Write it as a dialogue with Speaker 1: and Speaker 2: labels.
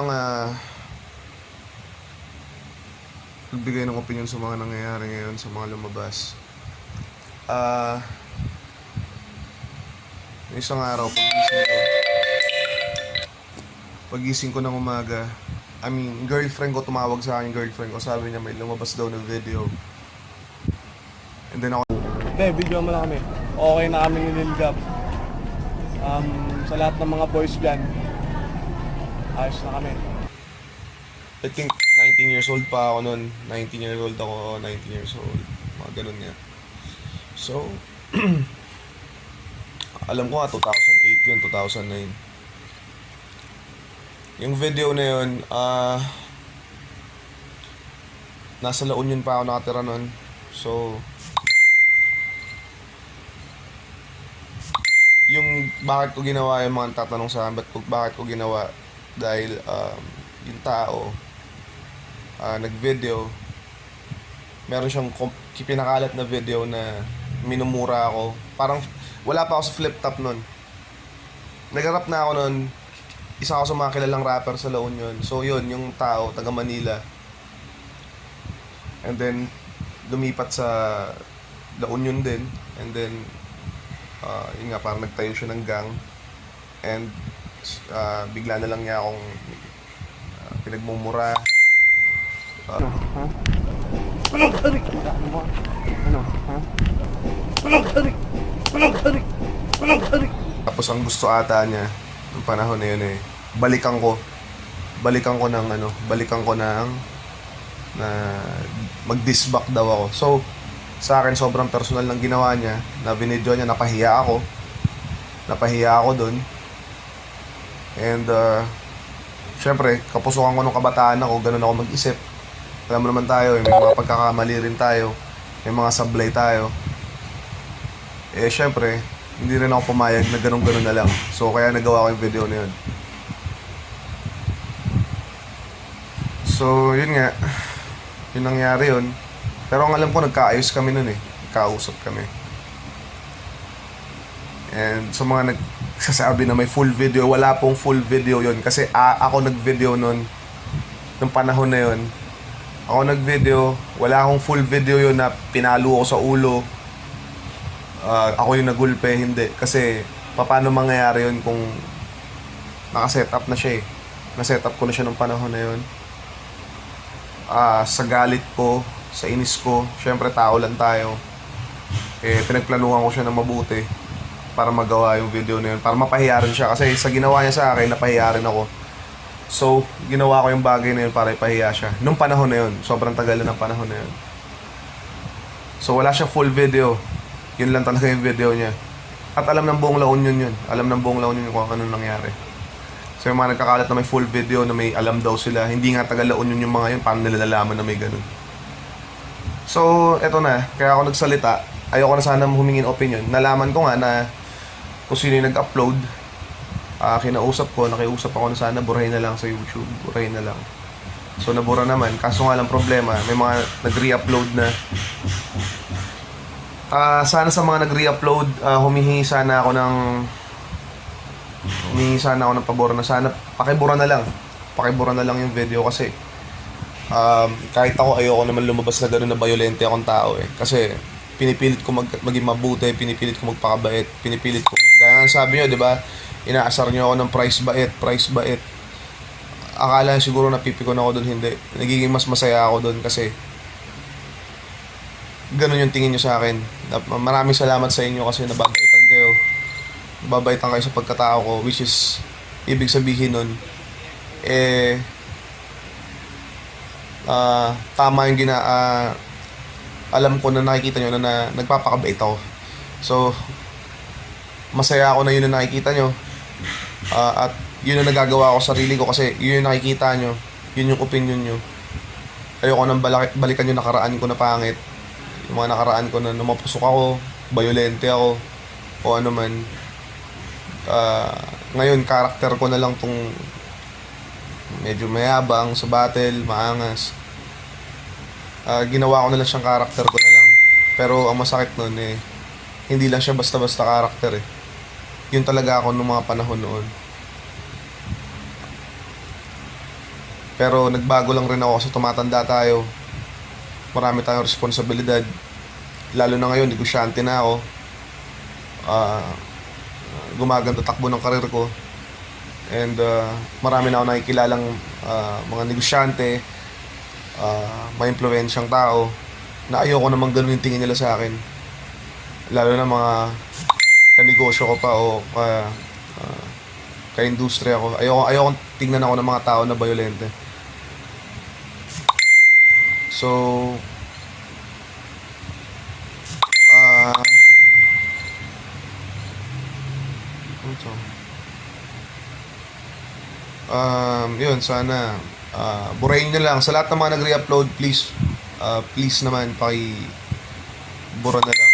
Speaker 1: lang ah magbigay ng opinion sa mga nangyayari ngayon sa mga lumabas. Ah yung isang araw pagising ko pagising ko ng umaga I mean, girlfriend ko tumawag sa akin, girlfriend ko, sabi niya may lumabas daw ng video. And then ako,
Speaker 2: Hindi, video mo na kami. Okay na kami ni Lil Gab. Um, sa lahat ng mga boys dyan, ayos na kami.
Speaker 1: I think 19 years old pa ako noon. 19 years old ako, 19 years old. Mga ganun nga. So, alam ko nga, 2008 yun, 2009. Yung video na yun, ah, nasa La Union pa ako nakatira noon. So, yung bakit ko ginawa yung mga tatanong sa akin, bakit ko ginawa? Dahil um, yung tao, ah, nag-video, meron siyang pinakalat na video na minumura ako. Parang wala pa ako sa flip top nun. Nag-rap na ako nun, isa ako sa mga kilalang rapper sa La Union. So yun, yung tao, taga Manila. And then, lumipat sa La Union din. And then, uh, yun nga, parang nagtayo siya ng gang. And ah, bigla na lang niya akong ah, pinagmumura.
Speaker 2: Ano? Ha? Ano? Ano? Ha? Ano? Ano? Ano?
Speaker 1: Tapos ang gusto ata niya, ng panahon na yun eh, balikan ko. Balikan ko ng ano, balikan ko ng na mag-disback daw ako. So, sa akin sobrang personal ng ginawa niya, na binidyo niya, napahiya ako. Napahiya ako dun. And, uh, syempre, kapusukan ko nung kabataan ako, ganun ako mag-isip. Alam mo naman tayo, eh, may mga pagkakamali rin tayo. May mga sablay tayo. Eh, syempre, hindi rin ako pumayag na ganun-ganun na lang. So, kaya nagawa ko yung video na yun. So, yun nga. Yun nangyari yun. Pero ang alam ko, nagkaayos kami nun eh. Nagkausap kami. And sa mga nagsasabi na may full video, wala pong full video yun. Kasi ah, ako nag-video nun, nung panahon na yun. Ako nag-video, wala akong full video yun na pinalo ko sa ulo. Ah, ako yung nagulpe, hindi. Kasi, paano mangyayari yun kung nakaset na siya eh. Na-set ko na siya nung panahon na yun. Ah, sa galit ko, sa inis ko, syempre tao lang tayo. Eh, pinagplanuhan ko siya ng mabuti para magawa yung video na yun. Para mapahiya rin siya. Kasi sa ginawa niya sa akin, napahiya rin ako. So, ginawa ko yung bagay na yun para ipahiya siya. Nung panahon na yun. Sobrang tagal na ng panahon na yun. So, wala siya full video. Yun lang talaga yung video niya. At alam ng buong La Union yun. Alam ng buong La Union kung ano nangyari. So, yung mga nagkakalat na may full video na may alam daw sila. Hindi nga taga La Union yung mga yun. Paano nila nalaman na may ganun. So, eto na. Kaya ako nagsalita. Ayoko na sana humingin opinion. Nalaman ko nga na kung sino yung nag-upload. Ah, kinausap ko, nakiusap ako na sana burahin na lang sa YouTube. Burahin na lang. So, nabura naman. Kaso nga lang problema, may mga nag-re-upload na. Ah, sana sa mga nag-re-upload, ah, humihingi sana ako ng humihingi sana ako ng pabor na sana pakibura na lang. Pakibura na lang yung video kasi um, kahit ako ayoko naman lumabas na gano'n na violente akong tao eh. Kasi pinipilit ko mag, maging mabuti, pinipilit ko magpakabait, pinipilit ko. Nga sabi nyo, di ba? Inaasar nyo ako ng price bait, price bait. Akala siguro napipikon ako doon, hindi. Nagiging mas masaya ako doon kasi ganun yung tingin nyo sa akin. Maraming salamat sa inyo kasi nababaitan kayo. Nababaitan kayo sa pagkatao ko, which is, ibig sabihin nun, eh, ah tama yung gina ah, alam ko na nakikita nyo na, na nagpapakabait ako. So, masaya ako na yun na nakikita nyo. Ah, at yun ang nagagawa ko sa sarili ko kasi yun yung nakikita nyo. Yun yung opinion nyo. Ayoko nang balak- balikan yung nakaraan ko na pangit. Yung mga nakaraan ko na namapusok ako, violente ako, o ano man. Ah, ngayon, karakter ko na lang tong medyo mayabang sa battle, maangas. Ah, ginawa ko na lang siyang karakter ko na lang. Pero ang masakit nun eh, hindi lang siya basta-basta karakter eh. Yun talaga ako nung mga panahon noon. Pero nagbago lang rin ako kasi tumatanda tayo. Marami tayong responsibilidad. Lalo na ngayon, negosyante na ako. Ah, gumaganda takbo ng karir ko. And ah, marami na ako nakikilalang ah, mga negosyante, ah, may impluensyang tao na ayoko naman ganun yung tingin nila sa akin. Lalo na mga kanegosyo ko pa o ka, ah, ka-industriya ko. Ayoko, ayoko tingnan ako ng mga tao na violente. So, ah, to? Um, yun, sana ah burahin nyo lang. Sa lahat ng mga nagre-upload, please, ah, please naman, paki bura na lang.